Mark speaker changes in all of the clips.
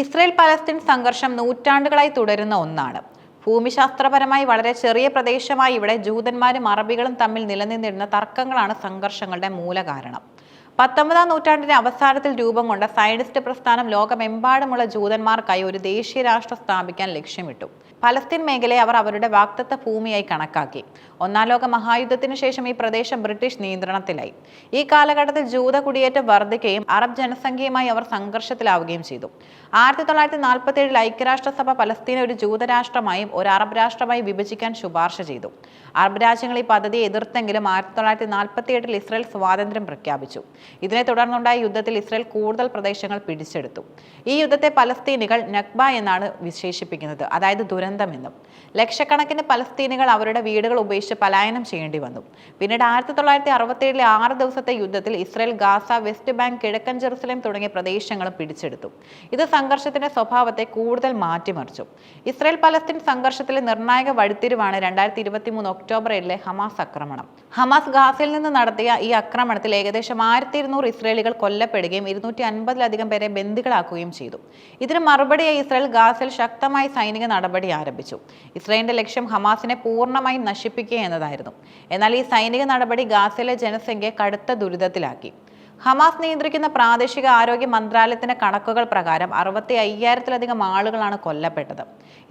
Speaker 1: Israel Palestine സംഘർഷം നൂറ്റാണ്ടുകളായി തുടരുന്ന ഒന്നാണ്. ഭൂമിശാസ്ത്രപരമായി വളരെ ചെറിയ പ്രദേശമായി ഇവിടെ ജൂതന്മാരും അറബികളും തമ്മിൽ നിലനിന്നിരുന്ന തർക്കങ്ങളാണ് സംഘർഷങ്ങളുടെ മൂലകാരണം. പത്തൊമ്പതാം നൂറ്റാണ്ടിന്റെ അവസാനത്തിൽ രൂപം കൊണ്ട സയനിസ്റ്റ് പ്രസ്ഥാനം ലോകമെമ്പാടുമുള്ള ജൂതന്മാർക്കായി ഒരു ദേശീയ രാഷ്ട്രം സ്ഥാപിക്കാൻ ലക്ഷ്യമിട്ടു. പലസ്തീൻ മേഖലയെ അവർ അവരുടെ വാക്തത്വ ഭൂമിയായി കണക്കാക്കി. ഒന്നാം ലോക മഹായുദ്ധത്തിന് ശേഷം ഈ പ്രദേശം ബ്രിട്ടീഷ് നിയന്ത്രണത്തിലായി. ഈ കാലഘട്ടത്തിൽ ജൂത കുടിയേറ്റം വർദ്ധിക്കുകയും അറബ് ജനസംഖ്യയുമായി അവർ സംഘർഷത്തിലാവുകയും ചെയ്തു. ആയിരത്തി തൊള്ളായിരത്തി നാൽപ്പത്തി ഏഴിൽ ഐക്യരാഷ്ട്രസഭ പലസ്തീനെ ഒരു ജൂതരാഷ്ട്രമായും ഒരു അറബ് രാഷ്ട്രമായും വിഭജിക്കാൻ ശുപാർശ ചെയ്തു. അറബ് രാജ്യങ്ങൾ ഈ പദ്ധതിയെ എതിർത്തെങ്കിലും ആയിരത്തി തൊള്ളായിരത്തി നാൽപ്പത്തി എട്ടിൽ ഇസ്രായേൽ സ്വാതന്ത്ര്യം പ്രഖ്യാപിച്ചു. ഇതിനെ തുടർന്നുണ്ടായ യുദ്ധത്തിൽ ഇസ്രയേൽ കൂടുതൽ പ്രദേശങ്ങൾ പിടിച്ചെടുത്തു. ഈ യുദ്ധത്തെ പലസ്തീനികൾ നഖ്ബ എന്നാണ് വിശേഷിപ്പിക്കുന്നത്. അതായത് ദുരന്തമെന്നും ലക്ഷക്കണക്കിന് പലസ്തീനുകൾ അവരുടെ വീടുകൾ ഉപേക്ഷിച്ച് പലായനം ചെയ്യേണ്ടി വന്നു. പിന്നീട് ആയിരത്തി തൊള്ളായിരത്തി അറുപത്തി ഏഴിലെ ആറ് ദിവസത്തെ യുദ്ധത്തിൽ ഇസ്രയേൽ ഗാസ വെസ്റ്റ് ബാങ്ക് കിഴക്കൻ ജെറുസലേം തുടങ്ങിയ പ്രദേശങ്ങളും പിടിച്ചെടുത്തു. ഇത് സംഘർഷത്തിന്റെ സ്വഭാവത്തെ കൂടുതൽ മാറ്റിമറിച്ചു. ഇസ്രയേൽ പലസ്തീൻ സംഘർഷത്തിലെ നിർണായക വഴിത്തിരിവാണ് രണ്ടായിരത്തി ഇരുപത്തി മൂന്ന് ഒക്ടോബർ ഏഴിലെ ഹമാസ് ആക്രമണം. ഹമാസ് ഗാസയിൽ നിന്ന് നടത്തിയ ഈ ആക്രമണത്തിൽ ഏകദേശം ആയിരത്തി ഇരുന്നൂറ് ഇസ്രയേലികൾ കൊല്ലപ്പെടുകയും ഇരുന്നൂറ്റി അൻപതിലധികം പേരെ ബന്ദികളാക്കുകയും ചെയ്തു. ഇതിന് മറുപടിയായി ഇസ്രയേൽ ഗാസയിൽ ശക്തമായ സൈനിക നടപടി ആരംഭിച്ചു. ഇസ്രയേലിന്റെ ലക്ഷ്യം ഹമാസിനെ പൂർണമായും നശിപ്പിക്കുക എന്നതായിരുന്നു. എന്നാൽ ഈ സൈനിക നടപടി ഗാസയിലെ ജനസംഖ്യ കടുത്ത ദുരിതത്തിലാക്കി. ഹമാസ് നിയന്ത്രിക്കുന്ന പ്രാദേശിക ആരോഗ്യ മന്ത്രാലയത്തിന്റെ കണക്കുകൾ പ്രകാരം അറുപത്തി അയ്യായിരത്തിലധികം ആളുകളാണ് കൊല്ലപ്പെട്ടത്.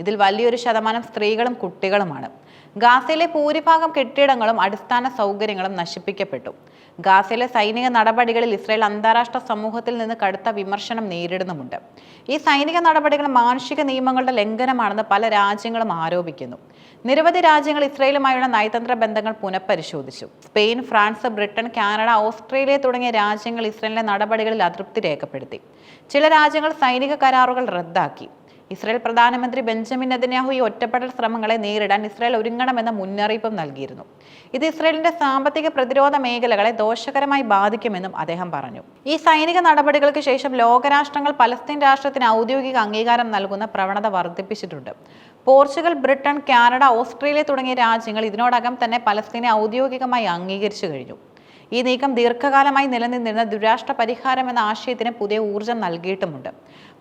Speaker 1: ഇതിൽ വലിയൊരു ശതമാനം സ്ത്രീകളും കുട്ടികളുമാണ്. ഗാസയിലെ ഭൂരിഭാഗം കെട്ടിടങ്ങളും അടിസ്ഥാന സൗകര്യങ്ങളും നശിപ്പിക്കപ്പെട്ടു. ഗാസയിലെ സൈനിക നടപടികളിൽ ഇസ്രായേൽ അന്താരാഷ്ട്ര സമൂഹത്തിൽ നിന്ന് കടുത്ത വിമർശനം നേരിടുന്നുമുണ്ട്. ഈ സൈനിക നടപടികൾ മാനുഷിക നിയമങ്ങളുടെ ലംഘനമാണെന്ന് പല രാജ്യങ്ങളും ആരോപിക്കുന്നു. നിരവധി രാജ്യങ്ങൾ ഇസ്രായേലുമായുള്ള നയതന്ത്ര ബന്ധങ്ങൾ പുനഃപരിശോധിച്ചു. Spain France Britain Canada Australia തുടങ്ങിയ രാജ്യങ്ങൾ ഇസ്രായേലിന്റെ നടപടികളിൽ അതൃപ്തി രേഖപ്പെടുത്തി. ചില രാജ്യങ്ങൾ സൈനിക കരാറുകൾ റദ്ദാക്കി. ഇസ്രായേൽ പ്രധാനമന്ത്രി ബെഞ്ചമിൻ നെതന്യാഹു ഈ ഒറ്റപ്പെടൽ ശ്രമങ്ങളെ നേരിടാൻ ഇസ്രായേൽ ഒരുങ്ങണമെന്ന മുന്നറിയിപ്പും നൽകിയിരുന്നു. ഇത് ഇസ്രായേലിന്റെ സാമ്പത്തിക പ്രതിരോധ മേഖലകളെ ദോഷകരമായി ബാധിക്കുമെന്നും അദ്ദേഹം പറഞ്ഞു. ഈ സൈനിക നടപടികൾക്ക് ശേഷം ലോകരാഷ്ട്രങ്ങൾ പലസ്തീൻ രാഷ്ട്രത്തിന് ഔദ്യോഗിക അംഗീകാരം നൽകുന്ന പ്രവണത വർദ്ധിപ്പിച്ചിട്ടുണ്ട്. പോർച്ചുഗൽ ബ്രിട്ടൻ കാനഡ ഓസ്ട്രേലിയ തുടങ്ങിയ രാജ്യങ്ങൾ ഇതിനോടകം തന്നെ പലസ്തീനെ ഔദ്യോഗികമായി അംഗീകരിച്ചു കഴിഞ്ഞു. ഈ നീക്കം ദീർഘകാലമായി നിലനിന്നിരുന്ന ദുരാഷ്ട്ര പരിഹാരം എന്ന ആശയത്തിന് പുതിയ ഊർജം നൽകിയിട്ടുമുണ്ട്.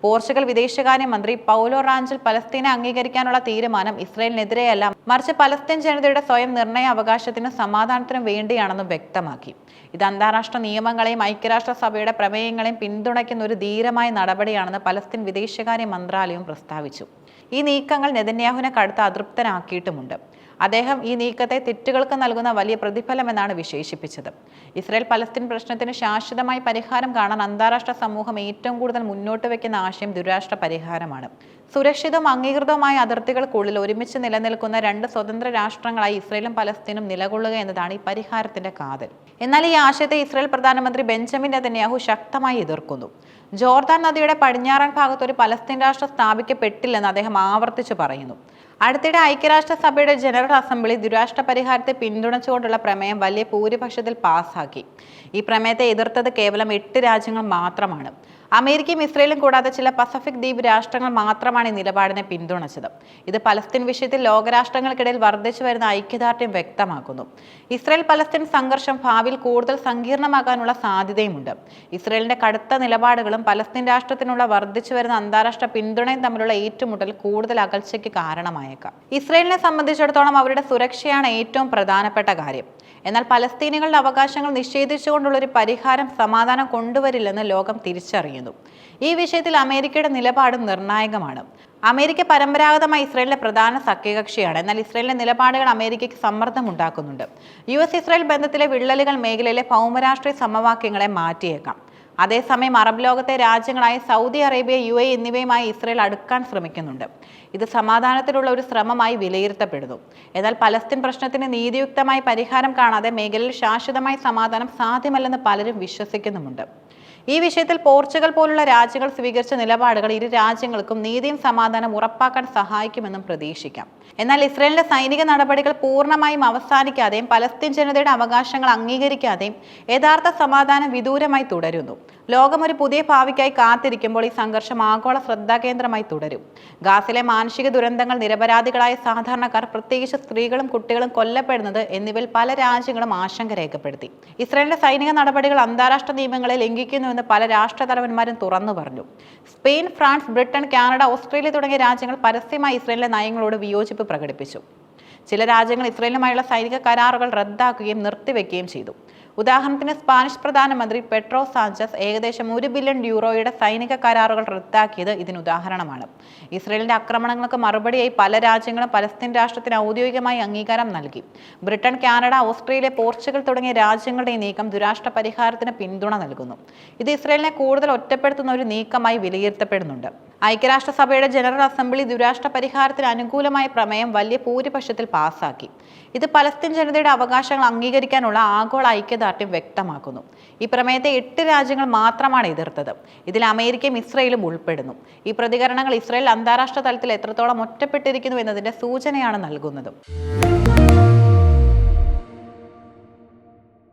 Speaker 1: പോർച്ചുഗൽ വിദേശകാര്യ മന്ത്രി പൗലോ റാഞ്ചൽ പലസ്തീനെ അംഗീകരിക്കാനുള്ള തീരുമാനം ഇസ്രയേലിനെതിരെയല്ല. മറിച്ച് പലസ്തീൻ ജനതയുടെ സ്വയം നിർണയ അവകാശത്തിനും സമാധാനത്തിനും വേണ്ടിയാണെന്നും വ്യക്തമാക്കി. ഇത് അന്താരാഷ്ട്ര നിയമങ്ങളെയും ഐക്യരാഷ്ട്ര സഭയുടെ പ്രമേയങ്ങളെയും പിന്തുണയ്ക്കുന്ന ഒരു ധീരമായ നടപടിയാണെന്ന് പലസ്തീൻ വിദേശകാര്യ മന്ത്രാലയവും പ്രസ്താവിച്ചു. ഈ നീക്കങ്ങൾ നെതന്യാഹുവിനെ കടുത്ത അതൃപ്തനാക്കിയിട്ടുമുണ്ട്. അദ്ദേഹം ഈ നീക്കത്തെ തെറ്റുകൾക്ക് നൽകുന്ന വലിയ പ്രതിഫലമെന്നാണ് വിശേഷിപ്പിച്ചത്. ഇസ്രായേൽ പലസ്തീൻ പ്രശ്നത്തിന് ശാശ്വതമായി പരിഹാരം കാണാൻ അന്താരാഷ്ട്ര സമൂഹം ഏറ്റവും കൂടുതൽ മുന്നോട്ട് വയ്ക്കുന്ന ആശയം ദുരാഷ്ട്ര പരിഹാരമാണ്. സുരക്ഷിതവും അംഗീകൃതവുമായ അതിർത്തികൾക്കുള്ളിൽ ഒരുമിച്ച് നിലനിൽക്കുന്ന രണ്ട് സ്വതന്ത്ര രാഷ്ട്രങ്ങളായി ഇസ്രയേലും പലസ്തീനും നിലകൊള്ളുക എന്നതാണ് ഈ പരിഹാരത്തിന്റെ കാതൽ. എന്നാൽ ഈ ആശയത്തെ ഇസ്രായേൽ പ്രധാനമന്ത്രി ബെഞ്ചമിൻ നെതന്യാഹു ശക്തമായി എതിർക്കുന്നു. ജോർദാൻ നദിയുടെ പടിഞ്ഞാറൻ ഭാഗത്ത് ഒരു പലസ്തീൻ രാഷ്ട്രം സ്ഥാപിക്കപ്പെട്ടില്ലെന്ന് അദ്ദേഹം ആവർത്തിച്ചു പറയുന്നു. അടുത്തിടെ ഐക്യരാഷ്ട്രസഭയുടെ ജനറൽ അസംബ്ലി ദുരാഷ്ട്ര പരിഹാരത്തെ പിന്തുണച്ചുകൊണ്ടുള്ള പ്രമേയം വലിയ ഭൂരിപക്ഷത്തിൽ പാസാക്കി. ഈ പ്രമേയത്തെ എതിർത്തത് കേവലം എട്ട് രാജ്യങ്ങൾ മാത്രമാണ്. അമേരിക്കയും ഇസ്രയേലും കൂടാതെ ചില പസഫിക് ദ്വീപ് രാഷ്ട്രങ്ങൾ മാത്രമാണ് ഈ നിലപാടിനെ പിന്തുണച്ചത്. ഇത് പലസ്തീൻ വിഷയത്തിൽ ലോകരാഷ്ട്രങ്ങൾക്കിടയിൽ വർദ്ധിച്ചു വരുന്ന ഐക്യദാർഢ്യം വ്യക്തമാക്കുന്നു. ഇസ്രയേൽ പലസ്തീൻ സംഘർഷം ഭാവിയിൽ കൂടുതൽ സങ്കീർണമാകാനുള്ള സാധ്യതയുമുണ്ട്. ഇസ്രയേലിന്റെ കടുത്ത നിലപാടുകളും പലസ്തീൻ രാഷ്ട്രത്തിനുള്ള വർദ്ധിച്ചു വരുന്ന അന്താരാഷ്ട്ര പിന്തുണയും തമ്മിലുള്ള ഏറ്റുമുട്ടൽ കൂടുതൽ അകൽച്ചയ്ക്ക് കാരണമായേക്കാം. ഇസ്രയേലിനെ സംബന്ധിച്ചിടത്തോളം അവരുടെ സുരക്ഷയാണ് ഏറ്റവും പ്രധാനപ്പെട്ട കാര്യം. എന്നാൽ പലസ്തീനികളുടെ അവകാശങ്ങൾ നിഷേധിച്ചുകൊണ്ടുള്ള ഒരു പരിഹാരം സമാധാനം കൊണ്ടുവരില്ലെന്ന് ലോകം തിരിച്ചറിയുന്നു. ഈ വിഷയത്തിൽ അമേരിക്കയുടെ നിലപാട് നിർണായകമാണ്. അമേരിക്ക പരമ്പരാഗതമായി ഇസ്രയേലിന്റെ പ്രധാന സഖ്യകക്ഷിയാണ്. എന്നാൽ ഇസ്രയേലിന്റെ നിലപാടുകൾ അമേരിക്കയ്ക്ക് സമ്മർദ്ദമുണ്ടാക്കുന്നുണ്ട്. യു എസ് ഇസ്രയേൽ ബന്ധത്തിലെ വിള്ളലുകൾ മേഖലയിലെ ഭൗമരാഷ്ട്രീയ സമവാക്യങ്ങളെ മാറ്റിയേക്കാം. അതേസമയം അറബ് ലോകത്തെ രാജ്യങ്ങളായ സൗദി അറേബ്യ യു എ എന്നിവയുമായി ഇസ്രയേൽ അടുക്കാൻ ശ്രമിക്കുന്നുണ്ട്. ഇത് സമാധാനത്തിലുള്ള ഒരു ശ്രമമായി വിലയിരുത്തപ്പെടുന്നു. എന്നാൽ പലസ്തീൻ പ്രശ്നത്തിന് നീതിയുക്തമായി പരിഹാരം കാണാതെ മേഖലയിൽ ശാശ്വതമായ സമാധാനം സാധ്യമല്ലെന്ന് പലരും വിശ്വസിക്കുന്നുമുണ്ട്. ഈ വിഷയത്തിൽ പോർച്ചുഗൽ പോലുള്ള രാജ്യങ്ങൾ സ്വീകരിച്ച നിലപാടുകൾ ഇരു രാജ്യങ്ങൾക്കും നീതിയും സമാധാനം ഉറപ്പാക്കാൻ സഹായിക്കുമെന്നും പ്രതീക്ഷിക്കാം. എന്നാൽ ഇസ്രയേലിന്റെ സൈനിക നടപടികൾ പൂർണമായും അവസാനിക്കാതെയും പലസ്തീൻ ജനതയുടെ അവകാശങ്ങൾ അംഗീകരിക്കാതെയും യഥാർത്ഥ സമാധാനം വിദൂരമായി തുടരുന്നു. ലോകം ഒരു പുതിയ ഭാവിക്കായി കാത്തിരിക്കുമ്പോൾ ഈ സംഘർഷം ആഗോള ശ്രദ്ധാകേന്ദ്രമായി തുടരും. ഗാസിലെ മാനുഷിക ദുരന്തങ്ങൾ നിരപരാധികളായ സാധാരണക്കാർ പ്രത്യേകിച്ച് സ്ത്രീകളും കുട്ടികളും കൊല്ലപ്പെടുന്നത് എന്നിവയിൽ പല രാജ്യങ്ങളും ആശങ്ക രേഖപ്പെടുത്തി. ഇസ്രായേലിന്റെ സൈനിക നടപടികൾ അന്താരാഷ്ട്ര നിയമങ്ങളെ ലംഘിക്കുന്നുവെന്ന് പല രാഷ്ട്രതലവന്മാരും തുറന്നു പറഞ്ഞു. Spain France Britain Canada Australia തുടങ്ങിയ രാജ്യങ്ങൾ പരസ്യമായി ഇസ്രായേലിന്റെ നയങ്ങളോട് വിയോജിപ്പ് പ്രകടിപ്പിച്ചു. ചില രാജ്യങ്ങൾ ഇസ്രയേലുമായുള്ള സൈനിക കരാറുകൾ റദ്ദാക്കുകയും നിർത്തിവെക്കുകയും ചെയ്തു. ഉദാഹരണത്തിന് സ്പാനിഷ് പ്രധാനമന്ത്രി പെട്രോ സാഞ്ചസ് ഏകദേശം ഒരു ബില്യൺ യൂറോയുടെ സൈനിക കരാറുകൾ റദ്ദാക്കിയത് ഇതിന് ഉദാഹരണമാണ്. ഇസ്രയേലിന്റെ ആക്രമണങ്ങൾക്ക് മറുപടിയായി പല രാജ്യങ്ങളും പലസ്തീൻ രാഷ്ട്രത്തിന് ഔദ്യോഗികമായി അംഗീകാരം നൽകി. ബ്രിട്ടൻ കാനഡ ഓസ്ട്രേലിയ പോർച്ചുഗൽ തുടങ്ങിയ രാജ്യങ്ങളുടെ ഈ നീക്കം ദുരാഷ്ട്ര പരിഹാരത്തിന് പിന്തുണ നൽകുന്നു. ഇത് ഇസ്രയേലിനെ കൂടുതൽ ഒറ്റപ്പെടുത്തുന്ന ഒരു നീക്കമായി വിലയിരുത്തപ്പെടുന്നുണ്ട്. ഐക്യരാഷ്ട്രസഭയുടെ ജനറൽ അസംബ്ലി ദുരാഷ്ട്ര പരിഹാരത്തിന് അനുകൂലമായ പ്രമേയം വലിയ ഭൂരിപക്ഷത്തിൽ പാസാക്കി. ഇത് പലസ്തീൻ ജനതയുടെ അവകാശങ്ങൾ അംഗീകരിക്കാനുള്ള ആഗോള ഐക്യദാർഢ്യം വ്യക്തമാക്കുന്നു. ഈ പ്രമേയത്തെ എട്ട് രാജ്യങ്ങൾ മാത്രമാണ് എതിർത്തത്. ഇതിൽ അമേരിക്കയും ഇസ്രയേലും ഉൾപ്പെടുന്നു. ഈ പ്രതികരണങ്ങൾ ഇസ്രയേൽ അന്താരാഷ്ട്ര തലത്തിൽ എത്രത്തോളം ഒറ്റപ്പെട്ടിരിക്കുന്നു എന്നതിന്റെ സൂചനയാണ് നൽകുന്നത്.